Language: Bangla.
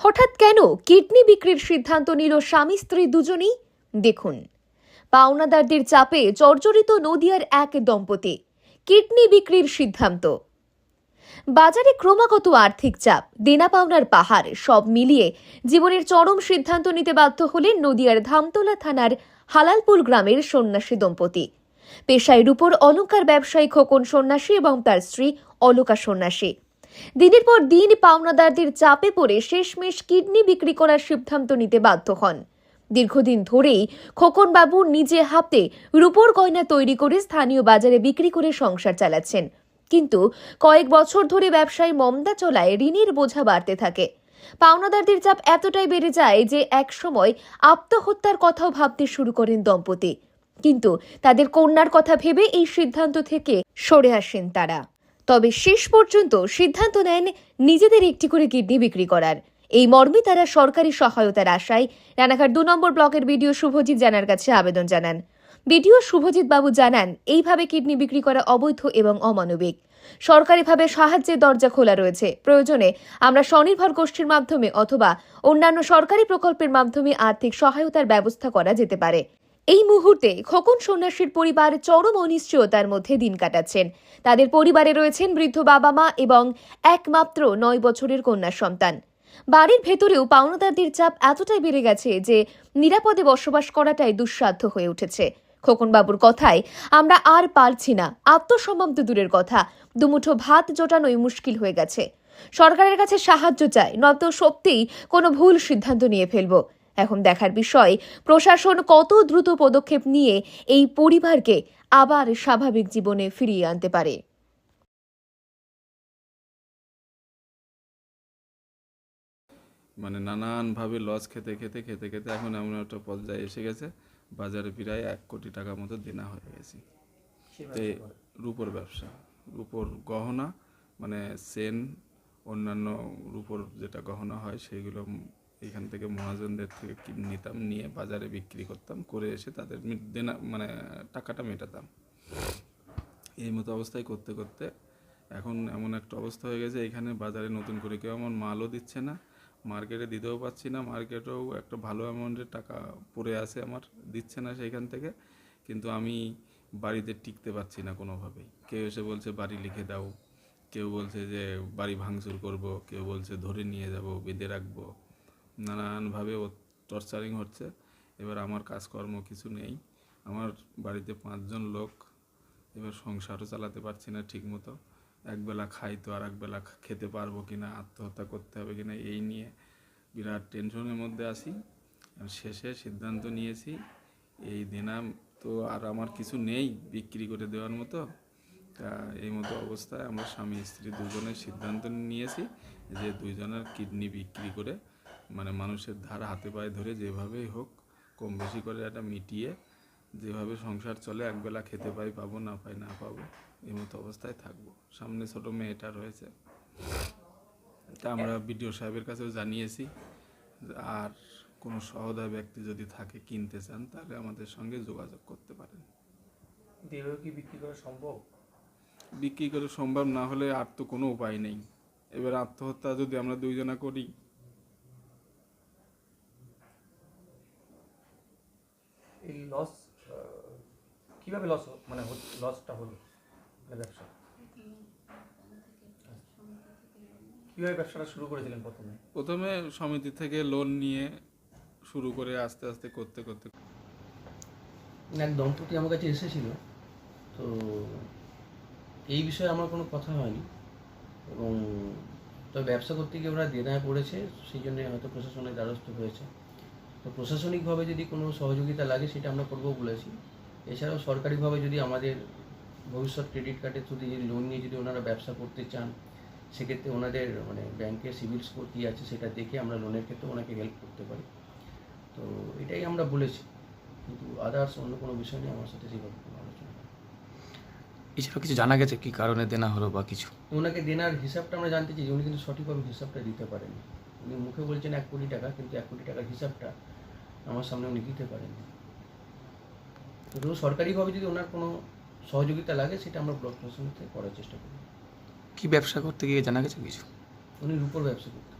হঠাৎ কেন কিডনি বিক্রির সিদ্ধান্ত নিল স্বামী স্ত্রী দুজনেই? দেখুন। পাওনাদারদের চাপে জর্জরিত নদিয়ার এক দম্পতি, কিডনি বিক্রির সিদ্ধান্ত। বাজারে ক্রমাগত আর্থিক চাপ, দেনা পাওনার পাহাড়, সব মিলিয়ে জীবনের চরম সিদ্ধান্ত নিতে বাধ্য হলেন নদিয়ার ধামতলা থানার হালালপুর গ্রামের সন্ন্যাসী দম্পতি। পেশায় রূপর অলঙ্কার ব্যবসায়ী খোকন সন্ন্যাসী এবং তার স্ত্রী অলকা সন্ন্যাসী। দিনের পর দিন পাওনাদারদের চাপে পড়ে শেষমেশ কিডনি বিক্রি করার সিদ্ধান্ত নিতে বাধ্য হন। দীর্ঘদিন ধরেই খোকনবাবু নিজে হাতে রূপোর গয়না তৈরি করে স্থানীয় বাজারে বিক্রি করে সংসার চালাচ্ছেন। কিন্তু কয়েক বছর ধরে ব্যবসায় মমদা চলায় ঋণের বোঝা বাড়তে থাকে। পাওনাদারদের চাপ এতটাই বেড়ে যায় যে একসময় আত্মহত্যার কথাও ভাবতে শুরু করেন দম্পতি। কিন্তু তাদের কন্যার কথা ভেবে এই সিদ্ধান্ত থেকে সরে আসেন তারা। তবে শেষ পর্যন্ত সিদ্ধান্ত নেন নিজেদের একটি করে কিডনি বিক্রি করার। এই মর্মে তারা সরকারি সহায়তার আশায় রানাঘাট দু নম্বর ব্লকের বিডিও শুভজিৎ জানার কাছে আবেদন জানান। বিডিও শুভজিৎ বাবু জানান, এইভাবে কিডনি বিক্রি করা অবৈধ এবং অমানবিক। সরকারিভাবে সাহায্যের দরজা খোলা রয়েছে। প্রয়োজনে আমরা স্বনির্ভর গোষ্ঠীর মাধ্যমে অথবা অন্যান্য সরকারি প্রকল্পের মাধ্যমে আর্থিক সহায়তার ব্যবস্থা করা যেতে পারে। এই মুহূর্তে খোকন সন্ন্যাসীর পরিবার চরম অনিশ্চয়তার মধ্যে দিন কাটাচ্ছেন। তাদের পরিবারে রয়েছেন বৃদ্ধ বাবা মা এবং একমাত্র নয় বছরের কন্যা সন্তান। বাড়ির ভেতরেও পাওনাদারদের চাপ এতটাই বেড়ে গেছে যে নিরাপদে বসবাস করাটাই দুঃসাধ্য হয়ে উঠেছে। খোকনবাবুর কথায়, আমরা আর পারছি না। আত্মসম্মান তো দূরের কথা। দুমুঠো ভাত জোটানোই মুশকিল হয়ে গেছে। সরকারের কাছে সাহায্য চাই, নয়তো সত্যিই কোনো ভুল সিদ্ধান্ত নিয়ে ফেলব। এখন দেখার বিষয় প্রশাসন কত দ্রুত পদক্ষেপ নিয়ে এই পরিবারকে আবার স্বাভাবিক জীবনে ফিরিয়ে আনতে পারে? মানে নানানভাবে লস খেতে খেতে খেতে খেতে এখন এমন একটা পর্যায়ে এসে গেছে বাজারে প্রায় এক কোটি টাকা মতো দেনা হয়ে গেছে। তে রূপোর ব্যবসা রূপোর গহনা মানে সেন অন্যান্য রূপোর যেটা গহনা হয় সেইগুলো উম এখান থেকে মহাজনদের থেকে নিতাম, নিয়ে বাজারে বিক্রি করতাম, করে এসে তাদের দেনা মানে টাকাটা মেটাতাম। এই মতো অবস্থায় করতে করতে এখন এমন একটা অবস্থা হয়ে গেছে, এখানে বাজারে নতুন করে কেউ আমার মালও দিচ্ছে না, মার্কেটে দিতেও পারছি না, মার্কেটেও একটা ভালো অ্যামাউন্টের টাকা পড়ে আছে আমার, দিচ্ছে না সেইখান থেকে, কিন্তু আমি বাড়িতে টিকতে পারছি না কোনোভাবেই। কেউ এসে বলছে, বাড়ি লিখে দাও। কেউ বলছে যে, বাড়ি ভাঙচুর করব। কেউ বলছে, ধরে নিয়ে যাব, বেঁধে রাখব। নানানভাবে টর্চারিং হচ্ছে। এবার আমার কাজকর্ম কিছু নেই। আমার বাড়িতে পাঁচজন লোক। এবার সংসারও চালাতে পারছি না ঠিক মতো একবেলা খাই তো আর একবেলা খেতে পারব কি না আত্মহত্যা করতে হবে কি না এই নিয়ে বিরাট টেনশনের মধ্যে আছি। শেষে সিদ্ধান্ত নিয়েছি, এই দেনা তো আর আমার কিছু নেই বিক্রি করে দেওয়ার মতো। তা এই মতো অবস্থায় আমার স্বামী, স্ত্রী দুজনের সিদ্ধান্ত নিয়েছি যে দুইজনের কিডনি বিক্রি করে মানে মানুষের ধার হাতে পায়ে ধরে যেভাবেই হোক কম বেশি করে একটা মিটিয়ে যেভাবে সংসার চলে একবেলা খেতে পাই পাবো না পাই না পাবো এই মতো অবস্থায় থাকব। সামনে ছোট মেয়েটা রয়েছে। তা আমরা বিডিও সাহেবের কাছেও জানিয়েছি আর কোনো সহদয় ব্যক্তি যদি থাকে কিনতে চান তাহলে আমাদের সঙ্গে যোগাযোগ করতে পারেন। কি বিক্রি করা সম্ভব? বিক্রি করে সম্ভব না হলে আর তো কোনো উপায় নেই। এবার আত্মহত্যা যদি আমরা দুইজনা করি এই লস কীভাবে লস মানে লসটা হলো মানে ব্যবসা? কীভাবে ব্যবসাটা শুরু করেছিলেন প্রথমে? প্রথমে সমিতি থেকে লোন নিয়ে শুরু করে আস্তে আস্তে করতে করতে। এক দম্পতি আমার কাছে এসেছিল তো এই বিষয়ে আমার কোনো কথা হয়নি এবং তবে ব্যবসা করতে গিয়ে ওরা দেনায় পড়েছে সেই জন্য হয়তো প্রশাসনের দ্বারস্থ হয়েছে। তো প্রশাসনিকভাবে যদি কোনো সহযোগিতা লাগে সেটা আমরা করব বলেছি। এছাড়াও সরকারিভাবে যদি আমাদের ভবিষ্যৎ ক্রেডিট কার্ডের থ্রু দিয়ে লোন নিয়ে যদি ওনারা ব্যবসা করতে চান সেক্ষেত্রে ওনাদের মানে ব্যাংকের সিভিল স্কোর কী আছে সেটা দেখে আমরা লোনের ক্ষেত্রে ওনাকে হেল্প করতে পারি। তো এটাই আমরা বলেছি। কিন্তু আদার্স অন্য কোনো বিষয় নিয়ে আমার সাথে সেভাবে কোনো আলোচনা নেই। এছাড়াও কিছু জানা গেছে? কি কারণে দেনা হলো বা কিছু? ওনাকে দেনার হিসাবটা আমরা জানতে চাই উনি কিন্তু সঠিকভাবে হিসাবটা দিতে পারেনি উনি মুখে বলছেন এক কোটি টাকা কিন্তু এক কোটি টাকার হিসাবটা আমার সামনে উনি দিতে পারেন। তো সরকারিভাবে যদি ওনার কোনো সহযোগিতা লাগে সেটা আমরা ব্লক প্রশাসন থেকে করার চেষ্টা করি কি ব্যবসা করতে গিয়ে জানা গেছে কিছু? উনি রূপোর ব্যবসা করতেন।